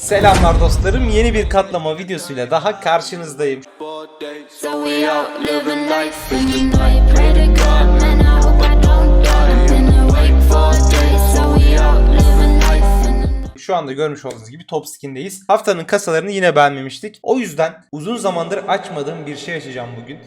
Selamlar dostlarım. Yeni bir katlama videosuyla daha karşınızdayım. Şu anda görmüş olduğunuz gibi Top Skin'deyiz. Haftanın kasalarını yine beğenmemiştik. O yüzden uzun zamandır açmadığım bir şey açacağım bugün.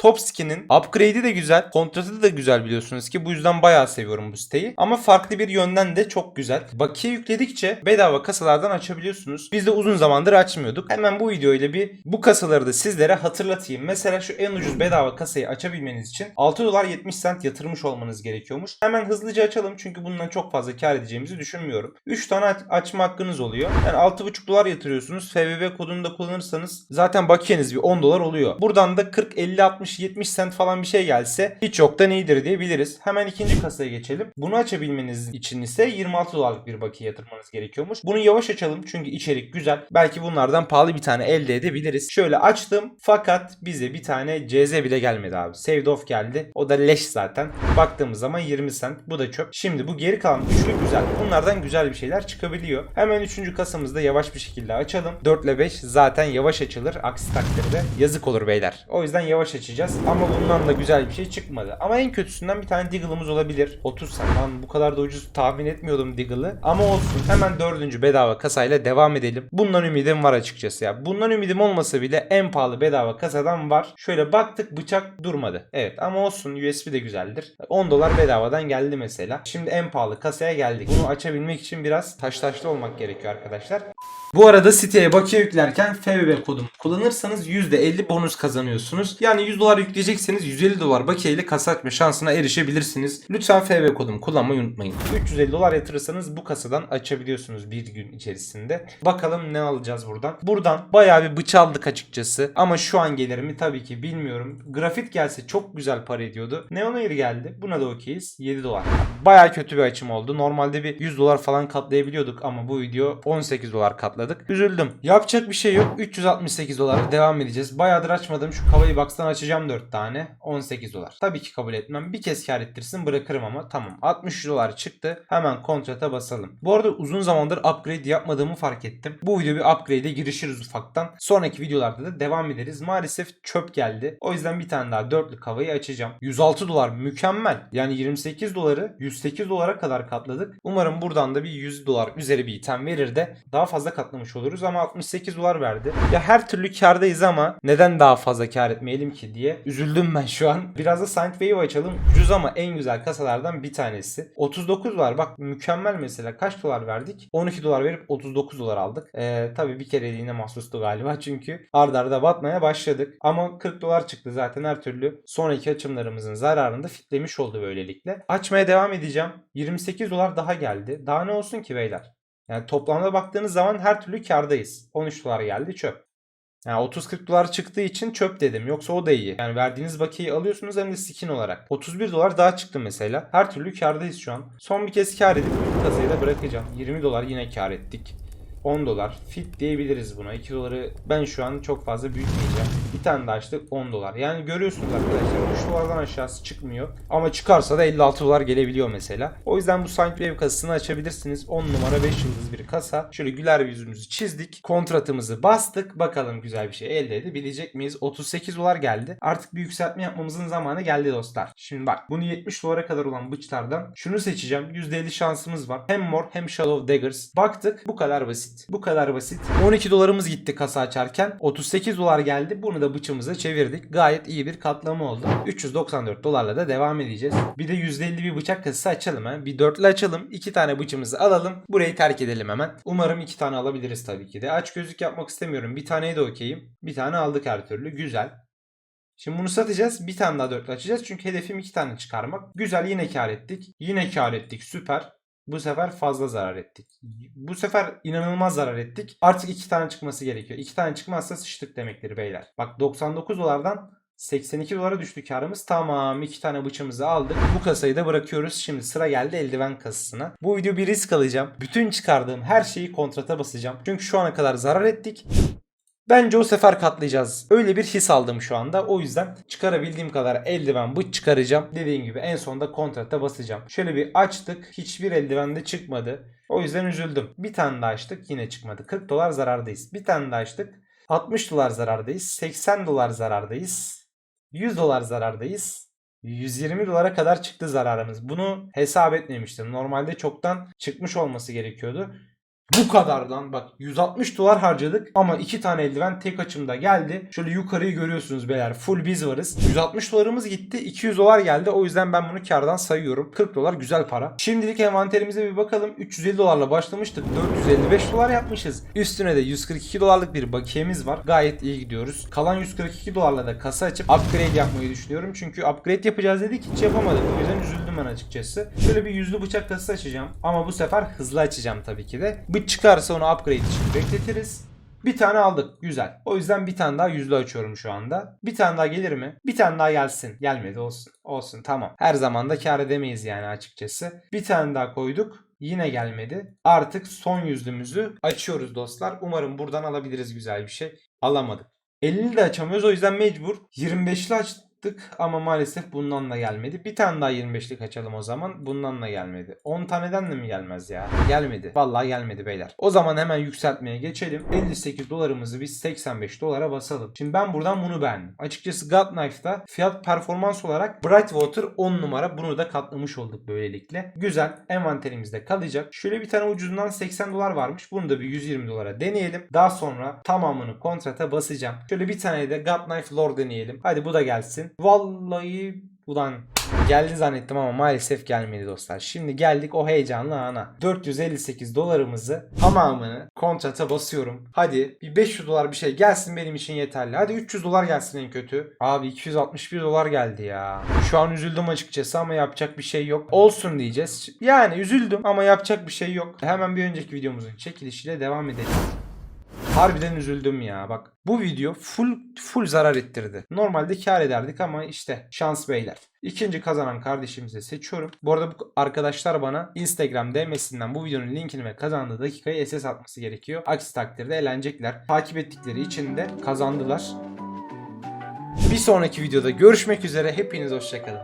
Top Skin'in upgrade'i de güzel, kontratı da güzel biliyorsunuz ki bu yüzden bayağı seviyorum bu siteyi. Ama farklı bir yönden de çok güzel. Bakiye yükledikçe bedava kasalardan açabiliyorsunuz. Biz de uzun zamandır açmıyorduk. Hemen bu video ile bir bu kasaları da sizlere hatırlatayım. Mesela şu en ucuz bedava kasayı açabilmeniz için 6 dolar 70 cent yatırmış olmanız gerekiyormuş. Hemen hızlıca açalım çünkü bundan çok fazla kar edeceğimizi düşünmüyorum. 3 tane aç- açma hakkınız oluyor. Yani 6,5 dolar yatırıyorsunuz. FBB kodunu da kullanırsanız zaten bakiyeniz bir 10 dolar oluyor. Buradan da 40, 50, 60, 70 cent falan bir şey gelse hiç yoktan iyidir diyebiliriz. Hemen ikinci kasaya geçelim. Bunu açabilmeniz için ise 26 dolarlık bir bakiye yatırmanız gerekiyormuş. Bunu yavaş açalım çünkü içerik güzel. Belki bunlardan pahalı bir tane elde edebiliriz. Şöyle açtım fakat bize bir tane CZ bile gelmedi abi. Saved off geldi. O da leş zaten. Baktığımız zaman 20 cent. Bu da çöp. Şimdi bu geri kalan üçlü güzel. Bunlardan güzel bir şeyler çıkabiliyor. Hemen üçüncü kasamızı da yavaş bir şekilde açalım. 4 ile 5 zaten yavaş açılır. Aksi takdirde yazık olur beyler. O yüzden yavaş açacağız. Ama bundan da güzel bir şey çıkmadı. Ama en kötüsünden bir tane Diggle'ımız olabilir. 30 cent. Lan bu kadar da ucuz tahmin etmiyordum Diggle'ı. Ama olsun. Hemen dördüncü bedava kasayla devam edelim. Bundan ümidim var açıkçası ya. Bundan ümidim olmasa bile en pahalı bedava kasadan var. Şöyle baktık bıçak durmadı. Evet ama olsun USB de güzeldir. 10 dolar bedavadan geldi mesela. Şimdi en pahalı kasaya geldik. Bunu açabilmek için biraz taş taşlı olmak gerekiyor arkadaşlar. Bu arada siteye bakiye yüklerken FBB kodum kullanırsanız %50 bonus kazanıyorsunuz. Yani 100 dolar yükleyecekseniz 150 dolar bakiye ile kasa açma şansına erişebilirsiniz. Lütfen FBB kodumu kullanmayı unutmayın. 350 dolar yatırırsanız bu kasadan açabiliyorsunuz bir gün içerisinde. Bakalım ne alacağız buradan. Buradan bayağı bir bıç aldık açıkçası. Ama şu an gelir mi tabii ki bilmiyorum. Grafit gelse çok güzel para ediyordu. Neon Air geldi. Buna da okeyiz. 7 dolar. Bayağı kötü bir açım oldu. Normalde bir 100 dolar falan katlayabiliyorduk ama bu video 18 dolar katladık. Üzüldüm. Yapacak bir şey yok. 368 dolara devam edeceğiz. Bayağıdır açmadım. Şu Kavayı Box'tan açacağım 4 tane. 18 dolar. Tabii ki kabul etmem. Bir kez kar ettirsin bırakırım ama tamam. 60 dolar çıktı. Hemen kontrata basalım. Bu arada uzun zamandır upgrade yapmadığımı fark ettim. Bu video bir upgrade'e girişiriz ufaktan. Sonraki videolarda da devam ederiz. Maalesef çöp geldi. O yüzden bir tane daha dörtlü kavayı açacağım. 106 dolar mükemmel. Yani 28 doları 108 dolara kadar katladık. Umarım buradan da bir 100 dolar üzeri bir item verir de daha fazla katlamış oluruz ama 68 dolar verdi. Ya her türlü kardayız ama neden daha fazla kar etmeyelim ki diye üzüldüm ben şu an. Biraz da Saint Wave açalım. Ucuz ama en güzel kasalardan bir tanesi. 39 var. Bak mükemmel mesela. Kaç dolar verdik? 12 dolar verip 39 dolar aldık. Ee, tabii bir kereliğine mahsustu galiba çünkü ardarda arda batmaya başladık. Ama 40 dolar çıktı zaten her türlü. Sonraki açımlarımızın zararını fitlemiş oldu böylelikle. Açmaya devam edeceğim. 28 dolar daha geldi. Daha ne olsun ki beyler? Yani toplamda baktığınız zaman her türlü kardayız. 13 dolar geldi çöp. Yani 30-40 dolar çıktığı için çöp dedim. Yoksa o da iyi. Yani verdiğiniz bakiyeyi alıyorsunuz hem de skin olarak. 31 dolar daha çıktı mesela. Her türlü kardayız şu an. Son bir kez kar edip bu kasayı da bırakacağım. 20 dolar yine kar ettik. 10 dolar. Fit diyebiliriz buna. 2 doları ben şu an çok fazla büyütmeyeceğim. Bir tane daha açtık 10 dolar. Yani görüyorsunuz arkadaşlar 3 dolardan aşağısı çıkmıyor. Ama çıkarsa da 56 dolar gelebiliyor mesela. O yüzden bu Saint Wave kasasını açabilirsiniz. 10 numara 5 yıldız bir kasa. Şöyle güler bir yüzümüzü çizdik. Kontratımızı bastık. Bakalım güzel bir şey elde edebilecek miyiz? 38 dolar geldi. Artık bir yükseltme yapmamızın zamanı geldi dostlar. Şimdi bak bunu 70 dolara kadar olan bıçlardan şunu seçeceğim. %50 şansımız var. Hem mor hem Shadow Daggers. Baktık bu kadar basit. Bu kadar basit. 12 dolarımız gitti kasa açarken. 38 dolar geldi. Bunu da bıçımıza çevirdik. Gayet iyi bir katlama oldu. 394 dolarla da devam edeceğiz. Bir de %50 bir bıçak kasası açalım ha. Bir dörtlü açalım. iki tane bıçımızı alalım. Burayı terk edelim hemen. Umarım iki tane alabiliriz tabii ki de. Aç gözlük yapmak istemiyorum. Bir taneye de okeyim. Bir tane aldık her türlü. Güzel. Şimdi bunu satacağız. Bir tane daha dörtlü açacağız. Çünkü hedefim iki tane çıkarmak. Güzel yine kar ettik. Yine kar ettik. Süper. Bu sefer fazla zarar ettik. Bu sefer inanılmaz zarar ettik. Artık iki tane çıkması gerekiyor. İki tane çıkmazsa sıçtık demektir beyler. Bak 99 dolardan 82 dolara düştü karımız. Tamam iki tane bıçağımızı aldık. Bu kasayı da bırakıyoruz. Şimdi sıra geldi eldiven kasasına. Bu video bir risk alacağım. Bütün çıkardığım her şeyi kontrata basacağım. Çünkü şu ana kadar zarar ettik. Bence o sefer katlayacağız. Öyle bir his aldım şu anda. O yüzden çıkarabildiğim kadar eldiven bıç çıkaracağım. Dediğim gibi en sonunda kontrata basacağım. Şöyle bir açtık. Hiçbir eldiven de çıkmadı. O yüzden üzüldüm. Bir tane daha açtık. Yine çıkmadı. 40 dolar zarardayız. Bir tane daha açtık. 60 dolar zarardayız. 80 dolar zarardayız. 100 dolar zarardayız. 120 dolara kadar çıktı zararımız. Bunu hesap etmemiştim. Normalde çoktan çıkmış olması gerekiyordu. Bu kadardan bak 160 dolar harcadık ama iki tane eldiven tek açımda geldi. Şöyle yukarıyı görüyorsunuz beyler full biz varız. 160 dolarımız gitti 200 dolar geldi o yüzden ben bunu kardan sayıyorum. 40 dolar güzel para. Şimdilik envanterimize bir bakalım. 350 dolarla başlamıştık 455 dolar yapmışız. Üstüne de 142 dolarlık bir bakiyemiz var. Gayet iyi gidiyoruz. Kalan 142 dolarla da kasa açıp upgrade yapmayı düşünüyorum. Çünkü upgrade yapacağız dedik hiç yapamadık. O yüzden üzüldüm ben açıkçası. Şöyle bir yüzlü bıçak kasası açacağım. Ama bu sefer hızlı açacağım tabii ki de. Bıç çıkarsa onu upgrade için bekletiriz. Bir tane aldık. Güzel. O yüzden bir tane daha yüzlü açıyorum şu anda. Bir tane daha gelir mi? Bir tane daha gelsin. Gelmedi olsun. Olsun tamam. Her zaman da kar edemeyiz yani açıkçası. Bir tane daha koyduk. Yine gelmedi. Artık son yüzlümüzü açıyoruz dostlar. Umarım buradan alabiliriz güzel bir şey. Alamadık. 50'li de açamıyoruz o yüzden mecbur 25'li açtık ama maalesef bundan da gelmedi. Bir tane daha 25'lik açalım o zaman. Bundan da gelmedi. 10 taneden de mi gelmez ya? Gelmedi. Vallahi gelmedi beyler. O zaman hemen yükseltmeye geçelim. 58 dolarımızı biz 85 dolara basalım. Şimdi ben buradan bunu beğendim. Açıkçası God Knife'da fiyat performans olarak Brightwater 10 numara. Bunu da katlamış olduk böylelikle. Güzel. Envanterimizde kalacak. Şöyle bir tane ucuzundan 80 dolar varmış. Bunu da bir 120 dolara deneyelim. Daha sonra tamamını kontrata basacağım. Şöyle bir tane de God Knife Lore deneyelim. Hadi bu da gelsin. Vallahi ulan geldi zannettim ama maalesef gelmedi dostlar. Şimdi geldik o heyecanlı ana. 458 dolarımızı tamamını kontrata basıyorum. Hadi bir 500 dolar bir şey gelsin benim için yeterli. Hadi 300 dolar gelsin en kötü. Abi 261 dolar geldi ya. Şu an üzüldüm açıkçası ama yapacak bir şey yok. Olsun diyeceğiz. Yani üzüldüm ama yapacak bir şey yok. Hemen bir önceki videomuzun çekilişiyle devam edelim. Harbiden üzüldüm ya bak. Bu video full full zarar ettirdi. Normalde kar ederdik ama işte şans beyler. İkinci kazanan kardeşimizi seçiyorum. Bu arada bu arkadaşlar bana Instagram DM'sinden bu videonun linkini ve kazandığı dakikayı SS atması gerekiyor. Aksi takdirde eğlenecekler. Takip ettikleri için de kazandılar. Bir sonraki videoda görüşmek üzere. Hepiniz hoşçakalın.